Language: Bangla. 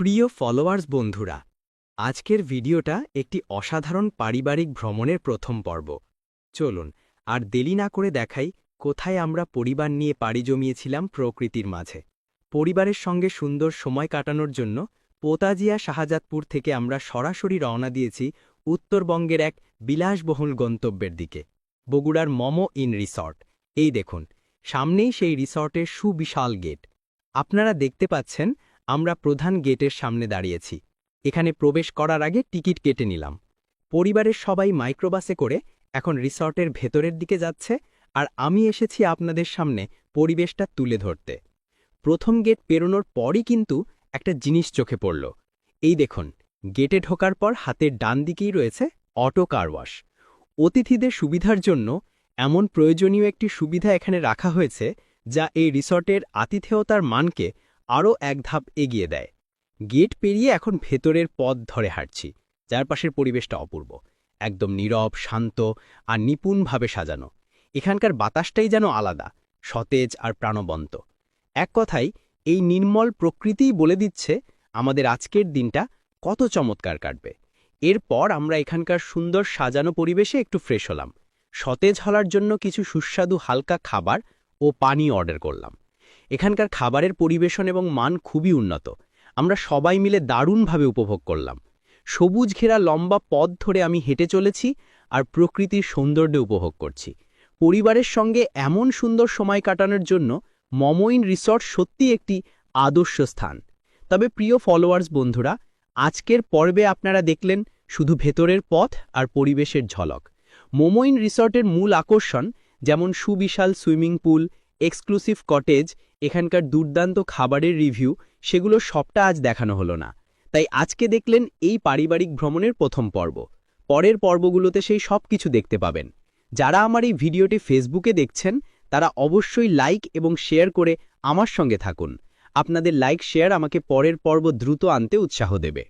প্রিয় ফলোয়ার্স বন্ধুরা, আজকের ভিডিওটা একটি অসাধারণ পারিবারিক ভ্রমণের প্রথম পর্ব। চলুন, আর দেরি না করে দেখাই কোথায় আমরা পরিবার নিয়ে পাড়ি জমিয়েছিলাম প্রকৃতির মাঝে। পরিবারের সঙ্গে সুন্দর সময় কাটানোর জন্য পোতাজিয়া শাহজাদপুর থেকে আমরা সরাসরি রওনা দিয়েছি উত্তরবঙ্গের এক বিলাসবহুল গন্তব্যের দিকে, বগুড়ার মমো ইন রিসর্ট। এই দেখুন, সামনেই সেই রিসর্টের সুবিশাল গেট। আপনারা দেখতে পাচ্ছেন আমরা প্রধান গেটের সামনে দাঁড়িয়েছি। এখানে প্রবেশ করার আগে টিকিট কেটে নিলাম। পরিবারের সবাই মাইক্রোবাসে করে এখন রিসর্টের ভেতরের দিকে যাচ্ছে আর আমি এসেছি আপনাদের সামনে পরিবেশটা তুলে ধরতে। প্রথম গেট পেরোনোর পরই কিন্তু একটা জিনিস চোখে পড়ল। এই দেখুন, গেটে ঢোকার পর হাতের ডান দিকেই রয়েছে অটো কার ওয়াশ। অতিথিদের সুবিধার জন্য এমন প্রয়োজনীয় একটি সুবিধা এখানে রাখা হয়েছে যা এই রিসর্টের আতিথেয়তার মানকে আরও এক ধাপ এগিয়ে দেয়। গেট পেরিয়ে এখন ভেতরের পথ ধরে হাঁটছি, চারপাশের পরিবেশটা অপূর্ব, একদম নীরব, শান্ত আর নিপুণভাবে সাজানো। এখানকার বাতাসটাই যেন আলাদা, সতেজ আর প্রাণবন্ত। এক কথায়, এই নির্মল প্রকৃতিই বলে দিচ্ছে আমাদের আজকের দিনটা কত চমৎকার কাটবে। এরপর আমরা এখানকার সুন্দর সাজানো পরিবেশে একটু ফ্রেশ হলাম। সতেজ হলার জন্য কিছু সুস্বাদু হালকা খাবার ও পানি অর্ডার করলাম। এখানকার খাবারের পরিবেশন এবং মান খুবই উন্নত। আমরা সবাই মিলে দারুণভাবে উপভোগ করলাম। সবুজ ঘেরা লম্বা পথ ধরে আমি হেঁটে চলেছি আর প্রকৃতির সৌন্দর্য উপভোগ করছি। পরিবারের সঙ্গে এমন সুন্দর সময় কাটানোর জন্য মমইন রিসর্ট সত্যি একটি আদর্শ স্থান। তবে প্রিয় ফলোয়ার্স বন্ধুরা, আজকের পর্বে আপনারা দেখলেন শুধু ভেতরের পথ আর পরিবেশের ঝলক। মোমোইন রিসর্টের মূল আকর্ষণ যেমন সুবিশাল সুইমিং পুল এক্সক্লুসিভ কটেজ, এখানকার দুর্দান্ত খাবারের রিভিউ, সেগুলো সবটা আজ দেখানো হলো না। তাই আজকে দেখলেন এই পারিবারিক ভ্রমণের প্রথম পর্ব। পরের পর্বগুলোতে সেই সব কিছু দেখতে পাবেন। যারা আমার এই ভিডিওটি ফেসবুকে দেখছেন, তারা অবশ্যই লাইক এবং শেয়ার করে আমার সঙ্গে থাকুন। আপনাদের লাইক, শেয়ার আমাকে পরের পর্ব দ্রুত আনতে উৎসাহ দেবে।